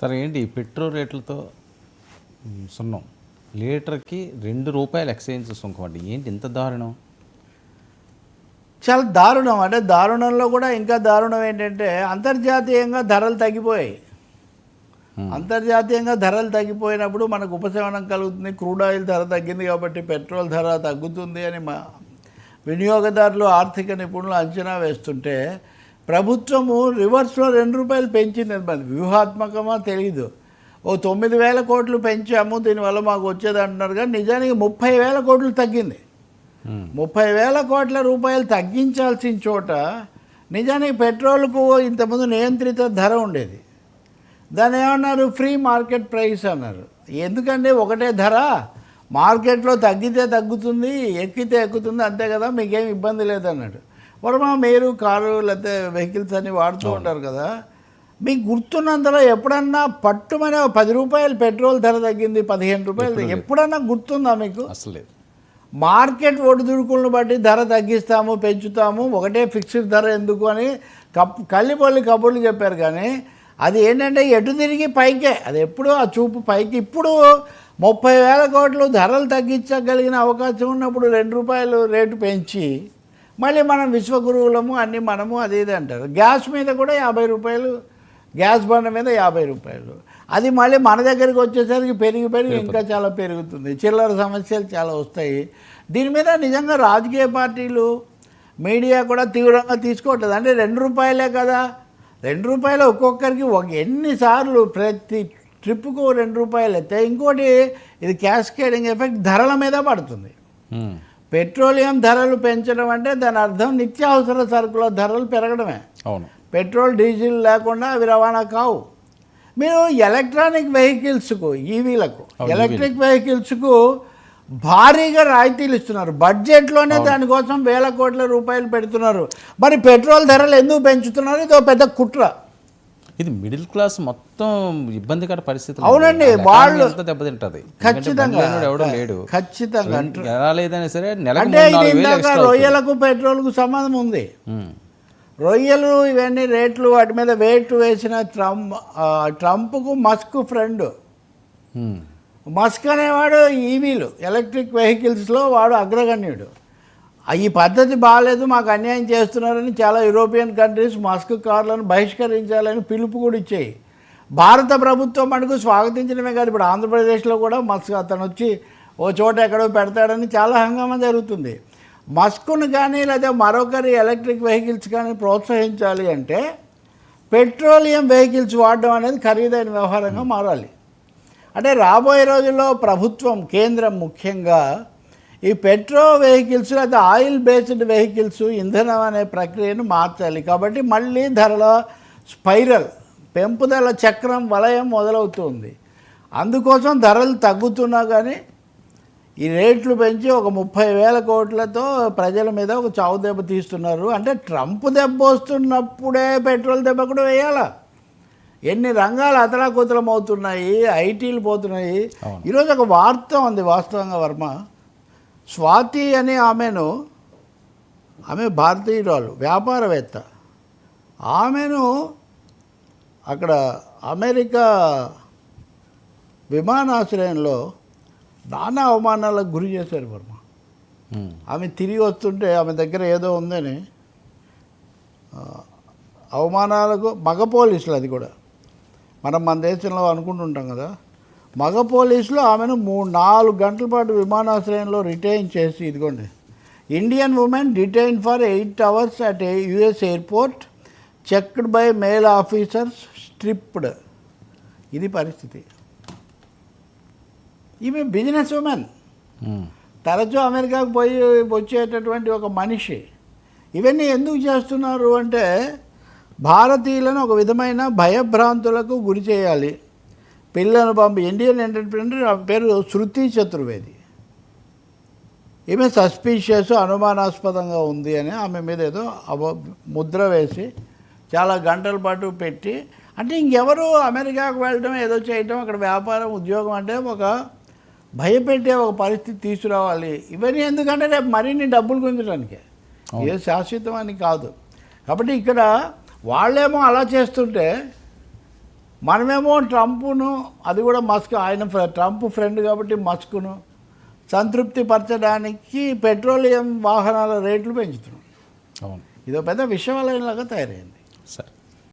సరే ఏంటి? పెట్రోల్ రేట్లతో సున్నం. లీటర్కి రెండు రూపాయలు ఎక్స్చేంజ్ సుంకం అండి. ఏంటి ఇంత దారుణం? చాలా దారుణం. అంటే దారుణంలో కూడా ఇంకా దారుణం ఏంటంటే అంతర్జాతీయంగా ధరలు తగ్గిపోయాయి. అంతర్జాతీయంగా ధరలు తగ్గిపోయినప్పుడు మనకు ఉపశమనం కలుగుతుంది. క్రూడ్ ఆయిల్ ధర తగ్గింది కాబట్టి పెట్రోల్ ధర తగ్గుతుంది అని మా వినియోగదారులు ఆర్థిక నిపుణులు అంచనా వేస్తుంటే ప్రభుత్వము రివర్స్లో రెండు రూపాయలు పెంచింది. మరి వ్యూహాత్మకమా తెలీదు. ఓ తొమ్మిది వేల కోట్లు పెంచాము దీనివల్ల మాకు వచ్చేది అంటున్నారు కానీ నిజానికి ముప్పై వేల కోట్లు తగ్గింది. ముప్పై వేల కోట్ల రూపాయలు తగ్గించాల్సిన చోట నిజానికి పెట్రోల్కు ఇంతకుముందు నియంత్రిత ధర ఉండేది. దాన్ని ఏమన్నారు? ఫ్రీ మార్కెట్ ప్రైస్ అన్నారు. ఎందుకంటే ఒకటే ధర. మార్కెట్లో తగ్గితే తగ్గుతుంది ఎక్కితే ఎక్కుతుంది అంతే కదా? మీకేం ఇబ్బంది లేదన్నాడు. వర్మ మీరు కారు లేకపోతే వెహికల్స్ అన్ని వాడుతూ ఉంటారు కదా. మీకు గుర్తున్నంతలో ఎప్పుడన్నా పట్టుమనే పది రూపాయలు పెట్రోల్ ధర తగ్గింది పదిహేను రూపాయలు ఎప్పుడన్నా గుర్తుందా మీకు? అసలు లేదు. మార్కెట్ ఒడిదుడుకులను బట్టి ధర తగ్గిస్తాము పెంచుతాము ఒకటే ఫిక్స్డ్ ధర ఎందుకు అని కప్ కల్లిపల్లి కబుర్లు చెప్పారు కానీ అది ఏంటంటే ఎటు తిరిగి పైకే. అది ఎప్పుడు ఆ చూపు పైకి. ఇప్పుడు ముప్పై వేల కోట్లు ధరలు తగ్గించగలిగిన అవకాశం ఉన్నప్పుడు రెండు రూపాయలు రేటు పెంచి మళ్ళీ మనం విశ్వగురువులము అన్నీ మనము అది ఇది అంటారు. గ్యాస్ మీద కూడా యాభై రూపాయలు గ్యాస్ బండ మీద యాభై రూపాయలు. అది మళ్ళీ మన దగ్గరికి వచ్చేసరికి పెరిగి పెరిగి ఇంకా చాలా పెరుగుతుంది. చిల్లర సమస్యలు చాలా వస్తాయి. దీని మీద నిజంగా రాజకీయ పార్టీలు మీడియా కూడా తీవ్రంగా తీసుకోవట్లేదు. అంటే రెండు రూపాయలే కదా. రెండు రూపాయలు ఒక్కొక్కరికి ఒక ఎన్నిసార్లు ప్రతి ట్రిప్కు రెండు రూపాయలు అయితే ఇంకోటి ఇది క్యాస్కేడింగ్ ఎఫెక్ట్ ధరల మీద పడుతుంది. పెట్రోలియం ధరలు పెంచడం అంటే దాని అర్థం నిత్యావసర సరుకుల ధరలు పెరగడమే. అవును. పెట్రోల్ డీజిల్ లేకుండా అవి రవాణా కావు. మీరు ఎలక్ట్రానిక్ వెహికల్స్కు ఈవీలకు ఎలక్ట్రిక్ వెహికల్స్కు భారీగా రాయితీలు ఇస్తున్నారు. బడ్జెట్లోనే దానికోసం వేల కోట్ల రూపాయలు పెడుతున్నారు. మరి పెట్రోల్ ధరలు ఎందుకు పెంచుతున్నారు? ఇది ఒక పెద్ద కుట్ర. ఇది మిడిల్ క్లాస్ మొత్తం ఇబ్బందికర పరిస్థితులు. అవునండి, వాళ్ళ దెబ్బతింటది? ఖచ్చితంగా. ఎవడో లేడు. ఖచ్చితంగా. ఎలా లేదైనా సరే అవుతుంది. రొయ్యలకు పెట్రోల్కు సంబంధం ఉంది. రొయ్యలు ఇవన్నీ రేట్లు వాటి మీద వెయిట్ వేసిన ట్రంప్ ట్రంప్కు మస్క్ ఫ్రెండ్. మస్క్ అనేవాడు ఈవీలు ఎలక్ట్రిక్ వెహికల్స్లో వాడు అగ్రగణ్యుడు. ఈ పద్ధతి బాగాలేదు మాకు అన్యాయం చేస్తున్నారని చాలా యూరోపియన్ కంట్రీస్ మస్క్ కార్లను బహిష్కరించాలని పిలుపు కూడా ఇచ్చాయి. భారత ప్రభుత్వం మనకు స్వాగతించడమే కాదు ఇప్పుడు ఆంధ్రప్రదేశ్లో కూడా మస్క్ అతను వచ్చి ఓ చోట ఎక్కడో పెడతాడని చాలా హంగామా జరుగుతుంది. మస్కును కానీ లేదా మరొకరి ఎలక్ట్రిక్ వెహికల్స్ కానీ ప్రోత్సహించాలి అంటే పెట్రోలియం వెహికల్స్ వాడడం అనేది ఖరీదైన వ్యవహారంగా మారాలి. అంటే రాబోయే రోజుల్లో ప్రభుత్వం కేంద్రం ముఖ్యంగా ఈ పెట్రో వెహికల్స్ లేదా ఆయిల్ బేస్డ్ వెహికల్స్ ఇంధనం అనే ప్రక్రియను మార్చాలి. కాబట్టి మళ్ళీ ధరల స్పైరల్ పెంపుదల చక్రం వలయం మొదలవుతుంది. అందుకోసం ధరలు తగ్గుతున్నా కానీ ఈ రేట్లు పెంచి ఒక ముప్పై వేల కోట్లతో ప్రజల మీద ఒక చావు దెబ్బ తీస్తున్నారు. అంటే ట్రంప్ దెబ్బ వస్తున్నప్పుడే పెట్రోల్ దెబ్బ కూడా వేయాలా. ఎన్ని రంగాలు అతలాకుతలం అవుతున్నాయి ఐటీలు పోతున్నాయి. ఈరోజు ఒక వార్త ఉంది వాస్తవంగా వర్మ. స్వాతి అనే ఆమెను ఆమె భారతీయురాలు వ్యాపారవేత్త. ఆమెను అక్కడ అమెరికా విమానాశ్రయంలో నానా అవమానాలకు గురి చేశారు వర్మ. ఆమె తిరిగి వస్తుంటే ఆమె దగ్గర ఏదో ఉందని అవమానాలకు మగ పోలీసులు అది కూడా. మనం మన దేశంలో అనుకుంటుంటాం కదా మగ పోలీసులు ఆమెను మూడు నాలుగు గంటల పాటు విమానాశ్రయంలో రిటైన్ చేసి ఇదిగోండి. Indian women detain for eight hours at US airport checked by male officers stripped. ఇది పరిస్థితి. ఈమె బిజినెస్ ఉమెన్. తరచూ అమెరికాకు పోయి వచ్చేటటువంటి ఒక మనిషి. ఇవన్నీ ఎందుకు చేస్తున్నారు అంటే భారతీయులను ఒక విధమైన భయభ్రాంతులకు గురి చేయాలి. పిల్లలను పంపి ఇండియన్ ఎంటర్ప్రినర్ ఆమె పేరు శృతి చతుర్వేది. ఈమె సస్పీషియస్ అనుమానాస్పదంగా ఉంది అని ఆమె మీద ఏదో అవ ముద్ర వేసి చాలా గంటల పాటు పెట్టి అంటే ఇంకెవరు అమెరికాకు వెళ్ళడం ఏదో చేయటం అక్కడ వ్యాపారం ఉద్యోగం అంటే ఒక భయపెట్టే ఒక పరిస్థితి తీసుకురావాలి. ఇవన్నీ ఎందుకంటే రేపు మరిన్ని డబ్బులు గుంజడానికి. ఏ శాశ్వతం అని కాదు. కాబట్టి ఇక్కడ వాళ్ళేమో అలా చేస్తుంటే మనమేమో ట్రంప్ను అది కూడా మస్క్ ఆయన ట్రంప్ ఫ్రెండ్ కాబట్టి మస్క్ను సంతృప్తి పరచడానికి పెట్రోలియం వాహనాల రేట్లు పెంచుతున్నాం. అవును. ఇదో పెద్ద విషవలయంలాగా తయారైంది. సరే.